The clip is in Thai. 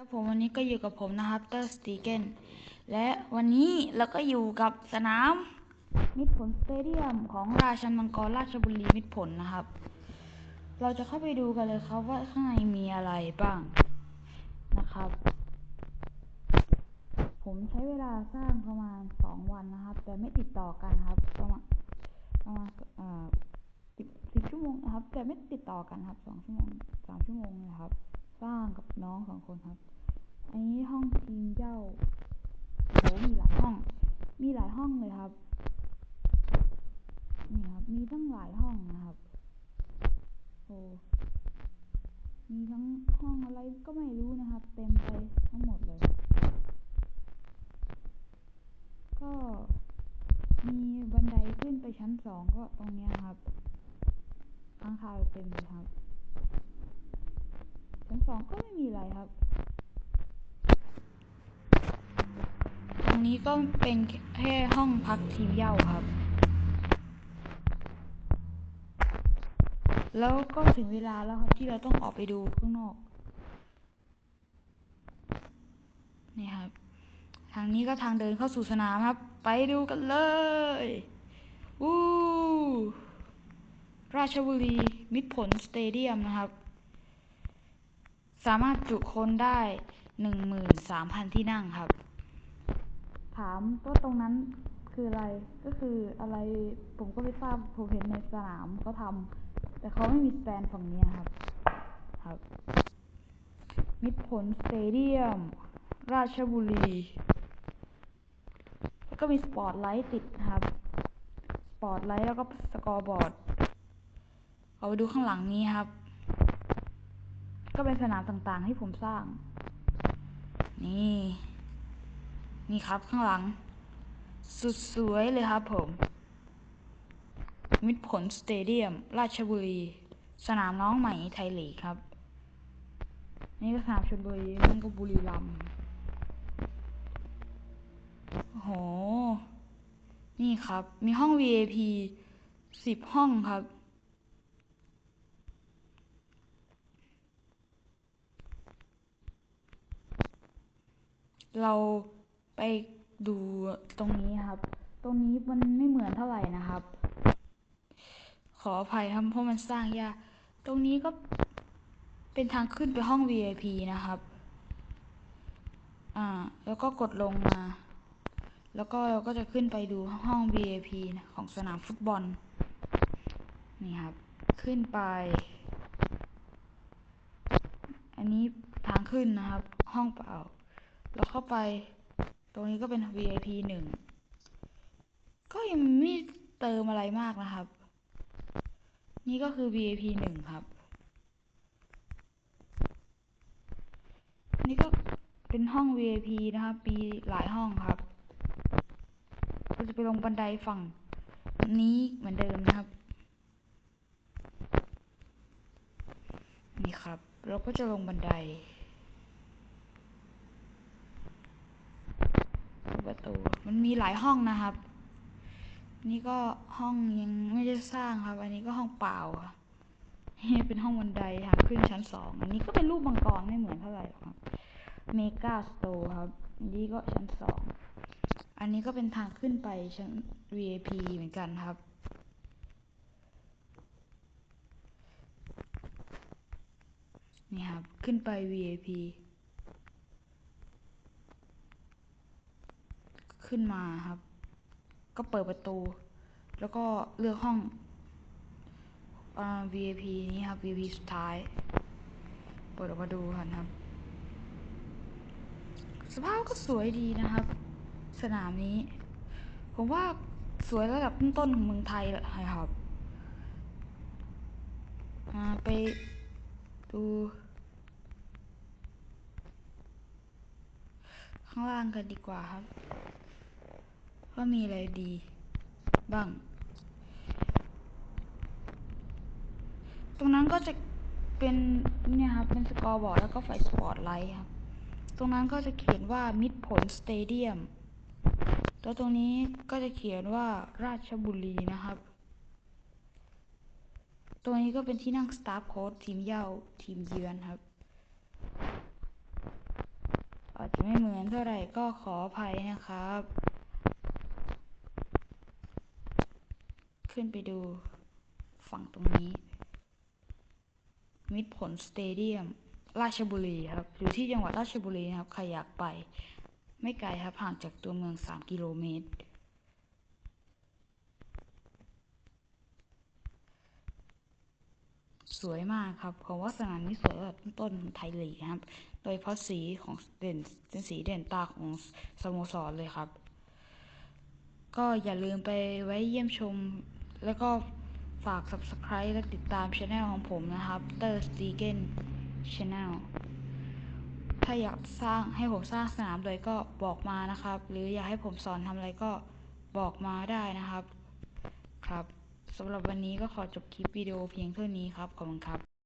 ครับผมวันนี้ก็อยู่กับผมนะครับเตอร์สตีเกนและวันนี้เราก็อยู่กับสนาม มิตรผลสเตเดียมของราชันมังกรราชบุรีมิตรผลนะครับ เราจะเข้าไปดูกันเลยครับว่าข้างในมีอะไรบ้างนะครับ ผมใช้เวลาสร้างประมาณสองวันนะครับ แต่ไม่ติดต่อกันครับประมาณประมาณเอ่อสิบสิบชั่วโมงนะครับ แต่ไม่ติดต่อกันครับสองชั่วโมงสามชั่วโมงนะครับ สร้างกับน้องสองคนครับ อันนี้ห้องทีมเจ้าโหมีหลายห้อง มีหลายห้องเลยครับ นี่ครับ มีตั้งหลายห้องนะครับ โอ้มีทั้งห้องอะไรก็ไม่รู้นะครับ เต็มไปทั้งหมดเลย ก็มีบันไดขึ้นไปชั้นสองก็ตรงเนี้ยครับข้างคาวเต็มเลยครับ ชั้นสองก็ไม่มีอะไรครับ ตรงนี้ก็เป็นแค่ห้องพักทีมเหย้าครับ แล้วก็ถึงเวลาแล้วครับที่เราต้องออกไปดูข้างนอก นี่ครับ ทางนี้ก็ทางเดินเข้าสู่สนามครับ ไปดูกันเลยวู้ราชบุรี มิตรผลสเตเดียมนะครับ สามารถจุคนได้หนึ่งหมื่นสามพันที่นั่งครับ ถามว่าตรงนั้นคืออะไรก็คืออะไรผมก็ไม่ทราบผมเห็นในสนามเขาทำแต่เขาไม่มีสแตนฝั่งนี้ครับ ครับมิตรผลสเตเดียม ราชบุรี แล้วก็มีสปอตไลท์ติดครับ สปอตไลท์แล้วก็สกอร์บอร์ดเอาไปดูข้างหลังนี้ครับ ก็เป็นสนามต่างๆ ที่ผมสร้าง นี่ นี่ครับข้างหลัง สุดสวยเลยครับผม มิตรผลสเตเดียม ราชบุรี สนามน้องใหม่ไทยลีกครับ นี่ก็สนามชลบุรีนั่นก็บุรีรัมย์โอ้โห นี่ครับ มีห้อง VIP สิบห้องครับ เราไปดูตรงนี้ครับ ตรงนี้มันไม่เหมือนเท่าไหร่นะครับ ขออภัยครับเพราะมันสร้างยาก ตรงนี้ก็เป็นทางขึ้นไปห้อง VIP นะครับ อ่า แล้วก็กดลงมา แล้วก็เราก็จะขึ้นไปดูห้อง VIP ของสนามฟุตบอล นี่ครับ ขึ้นไป อันนี้ทางขึ้นนะครับ ห้องเปล่า แล้วเข้าไป ตรงนี้ก็เป็น VIP หนึ่ง ก็ยังไม่เติมอะไรมากนะครับ นี่ก็คือ VIP หนึ่งครับ นี่ก็เป็นห้อง VIP นะครับ มีหลายห้องครับเราจะไปลงบันไดฝั่งนี้เหมือนเดิมนะครับ นี่ครับ เราก็จะลงบันได ประตู มันมีหลายห้องนะครับ นี่ก็ห้องยังไม่ได้สร้างครับ อันนี้ก็ห้องเปล่านี่เป็นห้องบันไดทางขึ้นชั้นสอง อันนี้ก็เป็นรูปมังกรไม่เหมือนเท่าไหร่หรอกครับ เมกาสโตร์ครับนนี้ก็ชั้นสอง อันนี้ก็เป็นทางขึ้นไปชั้น VIP เหมือนกันครับนี่ครับ ขึ้นไป VIP ขึ้นมาครับ ก็เปิดประตู แล้วก็เลือกห้องอ่า VIP นี้ครับ VIP สุดท้าย เปิดออกมาดูกันครับ สภาพก็สวยดีนะครับ สนามนี้ ผมว่าสวยระดับต้นๆของเมืองไทยแหละครับอ่าไปดูข้างล่างกันดีกว่าครับ ว่ามีอะไรดีบ้าง ตรงนั้นก็จะเป็นเนี่ยครับเป็นสกอร์บอร์ดแล้วก็ไฟสปอตไลท์ครับ ตรงนั้นก็จะเขียนว่ามิตรผลสเตเดียมแล้วตรงนี้ก็จะเขียนว่าราชบุรีนะครับ ตัวนี้ก็เป็นที่นั่งสตาฟโค้ดทีมเย้าทีมเยือนครับ อาจจะไม่เหมือนเท่าไหร่ก็ขออภัยนะครับ ขึ้นไปดูฝั่งตรงนี้ มิตรผลสเตเดียม ราชบุรีครับ อยู่ที่จังหวัดราชบุรีนะครับ ใครอยากไป ไม่ไกลครับ ห่างจากตัวเมือง 3 กิโลเมตร สวยมากครับผมว่าสนามนี้สวยแบบต้นไทยลีกครับ โดยเฉพาะสีของเด่นเป็นสีเด่นตาของสโมสรเลยครับ ก็อย่าลืมไปไว้เยี่ยมชม แล้วก็ฝาก subscribe และติดตามช anel ของผมนะครับเตอร์สตีเกนช anel ถ้าอยากสร้างให้ผมสร้างสนามเลยก็บอกมานะครับ หรืออยากให้ผมสอนทำอะไรก็บอกมาได้นะครับ ครับสำหรับวันนี้ก็ขอจบคลิปวิดีโอเพียงเท่านี้ครับ ขอบคุณครับ